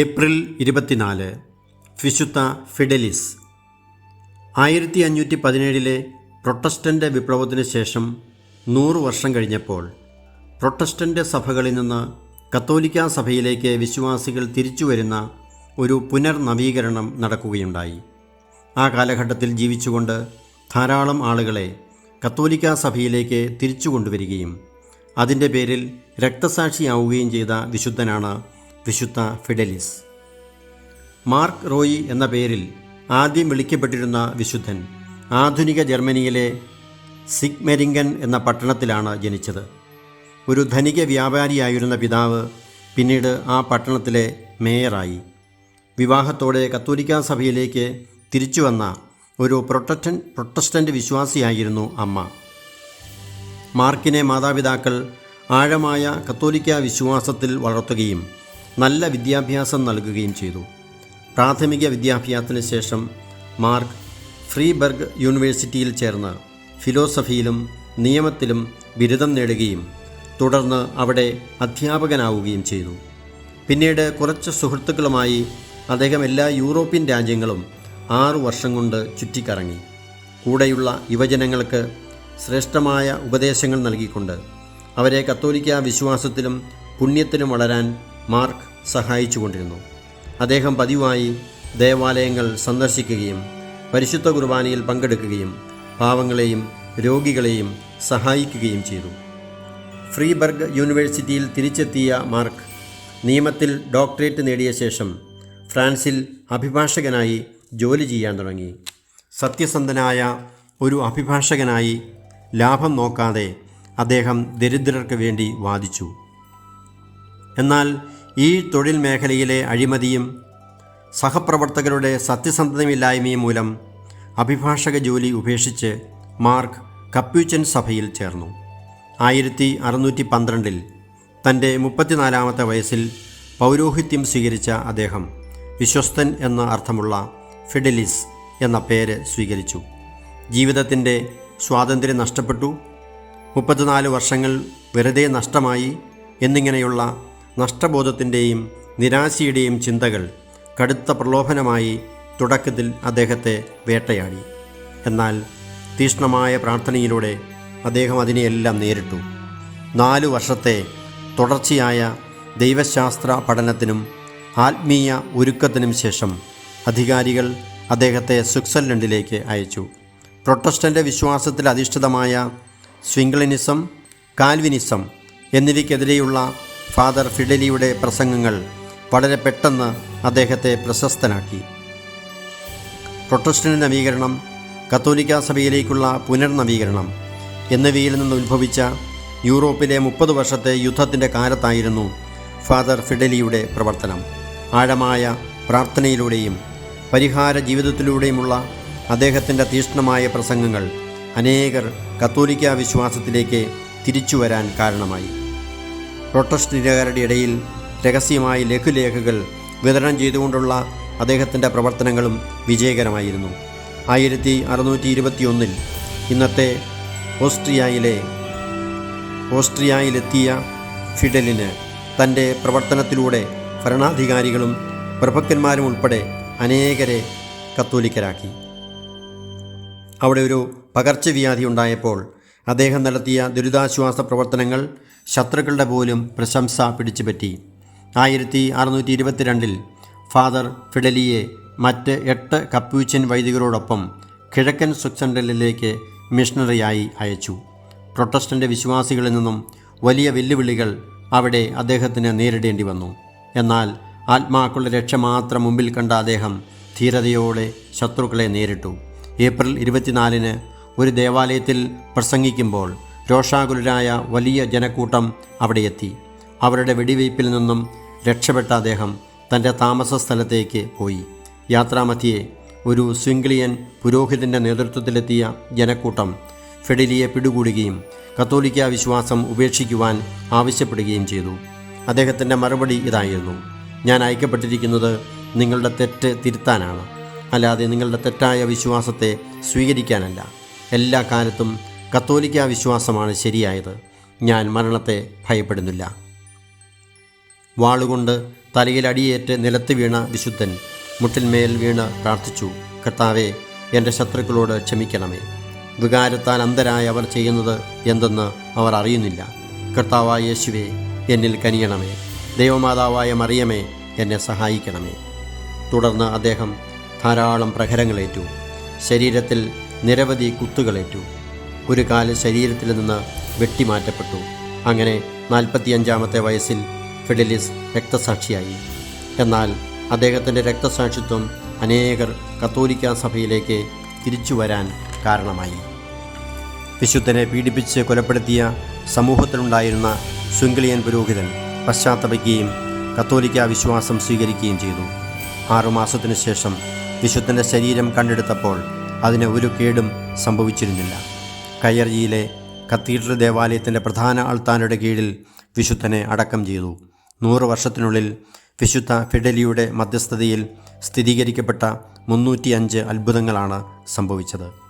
April ഇരുപത്തിനാല് വിശുദ്ധ ഫിഡലിസ്. ആയിരത്തി അഞ്ഞൂറ്റി പതിനേഴിലെ പ്രൊട്ടസ്റ്റന്റ് വിപ്ലവത്തിന് ശേഷം നൂറ് വർഷം കഴിഞ്ഞപ്പോൾ പ്രൊട്ടസ്റ്റന്റ് സഭകളിൽ നിന്ന് കത്തോലിക്ക സഭയിലേക്ക് വിശ്വാസികൾ തിരിച്ചു വരുന്ന ഒരു പുനർനവീകരണം നടക്കുകയുണ്ടായി. ആ കാലഘട്ടത്തിൽ ജീവിച്ചുകൊണ്ട് ധാരാളം ആളുകളെ കത്തോലിക്ക സഭയിലേക്ക് തിരിച്ചു കൊണ്ടുവരികയും അതിന്റെ പേരിൽ രക്തസാക്ഷിയാവുകയും ചെയ്ത വിശുദ്ധനാണ് വിശുദ്ധ ഫിഡലിസ്. മാർക്ക് റോയി എന്ന പേരിൽ ആദ്യം വിളിക്കപ്പെട്ടിരുന്ന വിശുദ്ധൻ ആധുനിക ജർമ്മനിയിലെ സിഗ്മെരിങ്കൻ എന്ന പട്ടണത്തിലാണ് ജനിച്ചത്. ഒരു ധനിക വ്യാപാരിയായിരുന്ന പിതാവ് പിന്നീട് ആ പട്ടണത്തിലെ മേയറായി. വിവാഹത്തോടെ കത്തോലിക്ക സഭയിലേക്ക് തിരിച്ചു വന്ന ഒരു പ്രൊട്ടസ്റ്റൻ പ്രൊട്ടസ്റ്റന്റ് വിശ്വാസിയായിരുന്നു അമ്മ. മാർക്കിനെ മാതാപിതാക്കൾ ആഴമായ കത്തോലിക്ക വിശ്വാസത്തിൽ വളർത്തുകയും നല്ല വിദ്യാഭ്യാസം നൽകുകയും ചെയ്തു. പ്രാഥമിക വിദ്യാഭ്യാസത്തിന് ശേഷം മാർക്ക് ഫ്രീബർഗ് യൂണിവേഴ്സിറ്റിയിൽ ചേർന്ന് ഫിലോസഫിയിലും നിയമത്തിലും ബിരുദം നേടുകയും തുടർന്ന് അവിടെ അധ്യാപകനാവുകയും ചെയ്തു. പിന്നീട് കുറച്ച് സുഹൃത്തുക്കളുമായി അദ്ദേഹം എല്ലാ യൂറോപ്യൻ രാജ്യങ്ങളും ആറു വർഷം കൊണ്ട് ചുറ്റിക്കറങ്ങി. കൂടെയുള്ള യുവജനങ്ങൾക്ക് ശ്രേഷ്ഠമായ ഉപദേശങ്ങൾ നൽകിക്കൊണ്ട് അവരെ കത്തോലിക്ക വിശ്വാസത്തിലും പുണ്യത്തിലും വളരാൻ മാർക്ക് സഹായിച്ചുകൊണ്ടിരുന്നു. അദ്ദേഹം പതിവായി ദേവാലയങ്ങൾ സന്ദർശിക്കുകയും പരിശുദ്ധ കുർബാനയിൽ പങ്കെടുക്കുകയും പാവങ്ങളെയും രോഗികളെയും സഹായിക്കുകയും ചെയ്തു. ഫ്രീബർഗ് യൂണിവേഴ്സിറ്റിയിൽ തിരിച്ചെത്തിയ മാർക്ക് നിയമത്തിൽ ഡോക്ടറേറ്റ് നേടിയ ശേഷം ഫ്രാൻസിൽ അഭിഭാഷകനായി ജോലി ചെയ്യാൻ തുടങ്ങി. സത്യസന്ധനായ ഒരു അഭിഭാഷകനായി ലാഭം നോക്കാതെ അദ്ദേഹം ദരിദ്രർക്ക് വേണ്ടി വാദിച്ചു. എന്നാൽ ഈ തൊഴിൽ മേഖലയിലെ അഴിമതിയും സഹപ്രവർത്തകരുടെ സത്യസന്ധതയില്ലായ്മയും മൂലം അഭിഭാഷക ജോലി ഉപേക്ഷിച്ച് മാർക്ക് കപ്യൂച്ചൻ സഭയിൽ ചേർന്നു. ആയിരത്തി അറുന്നൂറ്റി പന്ത്രണ്ടിൽ തന്റെ മുപ്പത്തിനാലാമത്തെ വയസ്സിൽ പൗരോഹിത്യം സ്വീകരിച്ച അദ്ദേഹം വിശ്വസ്തൻ എന്ന അർത്ഥമുള്ള ഫിഡലിസ് എന്ന പേര് സ്വീകരിച്ചു. ജീവിതത്തിന്റെ സ്വാതന്ത്ര്യം നഷ്ടപ്പെട്ടു. മുപ്പത്തിനാല് വർഷങ്ങൾ വെറുതെ നഷ്ടമായി എന്നിങ്ങനെയുള്ള നഷ്ടബോധത്തിന്റെയും നിരാശയുടെയും ചിന്തകൾ കടുത്ത പ്രലോഭനമായി തുടക്കത്തിൽ അദ്ദേഹത്തെ വേട്ടയാടി. എന്നാൽ തീഷ്ണമായ പ്രാർത്ഥനയിലൂടെ അദ്ദേഹം അതിനെയെല്ലാം നേരിട്ടു. നാലു വർഷത്തെ തുടർച്ചയായ ദൈവശാസ്ത്ര പഠനത്തിനും ആത്മീയ ഒരുക്കത്തിനും ശേഷം അധികാരികൾ അദ്ദേഹത്തെ സ്വിറ്റ്സർലൻഡിലേക്ക് അയച്ചു. പ്രൊട്ടസ്റ്റന്റ് വിശ്വാസത്തിൽ അധിഷ്ഠിതമായ സ്വിംഗ്ലിനിസം കാൽവിനിസം എന്നിവയ്ക്കെതിരെയുള്ള ഫാദർ ഫിഡലിയുടെ പ്രസംഗങ്ങൾ വളരെ പെട്ടെന്ന് അദ്ദേഹത്തെ പ്രശസ്തനാക്കി. പ്രൊട്ടസ്റ്റന്റ് നവീകരണം കത്തോലിക്ക സഭയിലേക്കുള്ള പുനർനവീകരണം എന്നിവയിൽ നിന്ന് ഉത്ഭവിച്ച യൂറോപ്പിലെ മുപ്പത് വർഷത്തെ യുദ്ധത്തിന്റെ കാലത്തായിരുന്നു ഫാദർ ഫിഡലിയുടെ പ്രവർത്തനം. ആഴമായ പ്രാർത്ഥനയിലൂടെയും പരിഹാര ജീവിതത്തിലൂടെയുമുള്ള അദ്ദേഹത്തിന്റെ തീഷ്ണമായ പ്രസംഗങ്ങൾ അനേകർ കത്തോലിക്ക വിശ്വാസത്തിലേക്ക് തിരിച്ചു വരാൻ കാരണമായി. പ്രൊട്ടസ്റ്റന്റുകാരുടെ ഇടയിൽ രഹസ്യമായി ലഘുലേഖകൾ വിതരണം ചെയ്തുകൊണ്ടുള്ള അദ്ദേഹത്തിന്റെ പ്രവർത്തനങ്ങളും വിജയകരമായിരുന്നു. ആയിരത്തി അറുന്നൂറ്റി ഇരുപത്തിയൊന്നിൽ ഇന്നത്തെ ഓസ്ട്രിയയിലെ ഓസ്ട്രിയയിലെത്തിയ ഫിഡലിന് തന്റെ പ്രവർത്തനത്തിലൂടെ ഭരണാധികാരികളും പ്രഭുക്കന്മാരും ഉൾപ്പെടെ അനേകരെ കത്തോലിക്കരാക്കി. അവിടെ ഒരു പകർച്ചവ്യാധി ഉണ്ടായപ്പോൾ അദ്ദേഹം നടത്തിയ ദുരിതാശ്വാസ പ്രവർത്തനങ്ങൾ ശത്രുക്കളുടെ പോലും പ്രശംസ പിടിച്ചുപറ്റി. ആയിരത്തി അറുന്നൂറ്റി ഇരുപത്തിരണ്ടിൽ ഫാദർ ഫിഡലിയെ മറ്റ് എട്ട് കപ്യൂച്ചൻ വൈദികരോടൊപ്പം കിഴക്കൻ സ്വിറ്റ്സർലൻഡിലേക്ക് മിഷണറിയായി അയച്ചു. പ്രൊട്ടസ്റ്റന്റ് വിശ്വാസികളിൽ നിന്നും വലിയ വെല്ലുവിളികൾ അവിടെ അദ്ദേഹത്തിന് നേരിടേണ്ടി വന്നു. എന്നാൽ ആത്മാക്കളുടെ രക്ഷ മാത്രം മുമ്പിൽ കണ്ട അദ്ദേഹം ധീരതയോടെ ശത്രുക്കളെ നേരിട്ടു. ഏപ്രിൽ ഇരുപത്തിനാലിന് ഒരു ദേവാലയത്തിൽ പ്രസംഗിക്കുമ്പോൾ രോഷാകുലരായ വലിയ ജനക്കൂട്ടം അവിടെ എത്തി. അവരുടെ വെടിവയ്പ്പിൽ നിന്നും രക്ഷപ്പെട്ട അദ്ദേഹം തന്റെ താമസ സ്ഥലത്തേക്ക് പോയി. യാത്രാമധ്യേ ഒരു സ്വിംഗ്ലിയൻ പുരോഹിതന്റെ നേതൃത്വത്തിലെത്തിയ ജനക്കൂട്ടം ഫെഡിലിയെ പിടികൂടുകയും കത്തോലിക്ക വിശ്വാസം ഉപേക്ഷിക്കുവാൻ ആവശ്യപ്പെടുകയും ചെയ്തു. അദ്ദേഹത്തിന്റെ മറുപടി ഇതായിരുന്നു. ഞാൻ അയക്കപ്പെട്ടിരിക്കുന്നത് നിങ്ങളുടെ തെറ്റ് തിരുത്താനാണ്. അല്ലാതെ നിങ്ങളുടെ തെറ്റായ വിശ്വാസത്തെ സ്വീകരിക്കാനല്ല. എല്ലാ കാലത്തും കത്തോലിക്ക വിശ്വാസമാണ് ശരിയായത്. ഞാൻ മരണത്തെ ഭയപ്പെടുന്നില്ല. വാളുകൊണ്ട് തലയിൽ അടിയേറ്റ് നിലത്ത് വീണ വിശുദ്ധൻ മുട്ടിന്മേൽ വീണ് പ്രാർത്ഥിച്ചു കർത്താവെ എന്റെ ശത്രുക്കളോട് ക്ഷമിക്കണമേ. വികാരത്താൽ അന്ധരായ അവർ ചെയ്യുന്നത് എന്തെന്ന് അവർ അറിയുന്നില്ല. കർത്താവായ യേശുവെ എന്നിൽ കനിയണമേ. ദൈവമാതാവായ മറിയമേ എന്നെ സഹായിക്കണമേ. തുടർന്ന് അദ്ദേഹം ധാരാളം പ്രഹരങ്ങളേറ്റു. ശരീരത്തിൽ നിരവധി കുത്തുകളേറ്റു. ഒരു കാൽ ശരീരത്തിൽ നിന്ന് വെട്ടിമാറ്റപ്പെട്ടു. അങ്ങനെ നാൽപ്പത്തിയഞ്ചാമത്തെ വയസ്സിൽ ഫിഡലിസ് രക്തസാക്ഷിയായി. എന്നാൽ അദ്ദേഹത്തിന്റെ രക്തസാക്ഷിത്വം അനേകർ കത്തോലിക്ക സഭയിലേക്ക് തിരിച്ചു വരാൻ കാരണമായി. വിശുദ്ധനെ പീഡിപ്പിച്ച് കൊലപ്പെടുത്തിയ സമൂഹത്തിലുണ്ടായിരുന്ന ശൃംഖലിയൻ പുരോഹിതൻ പശ്ചാത്തപിക്കുകയും കത്തോലിക്ക വിശ്വാസം സ്വീകരിക്കുകയും ചെയ്തു. ആറുമാസത്തിനു ശേഷം വിശുദ്ധന്റെ ശരീരം കണ്ടെടുത്തപ്പോൾ അതിന് ഒരു കേടും സംഭവിച്ചിരുന്നില്ല. കയ്യർജിയിലെ കത്തീഡ്രൽ ദേവാലയത്തിന്റെ പ്രധാന അൾത്താനയുടെ കീഴിൽ വിശുദ്ധനെ അടക്കം ചെയ്തു. നൂറ് വർഷത്തിനുള്ളിൽ വിശുദ്ധ ഫിഡലിയുടെ മധ്യസ്ഥതയിൽ സ്ഥിരീകരിക്കപ്പെട്ട മുന്നൂറ്റിയഞ്ച് അത്ഭുതങ്ങളാണ് സംഭവിച്ചത്.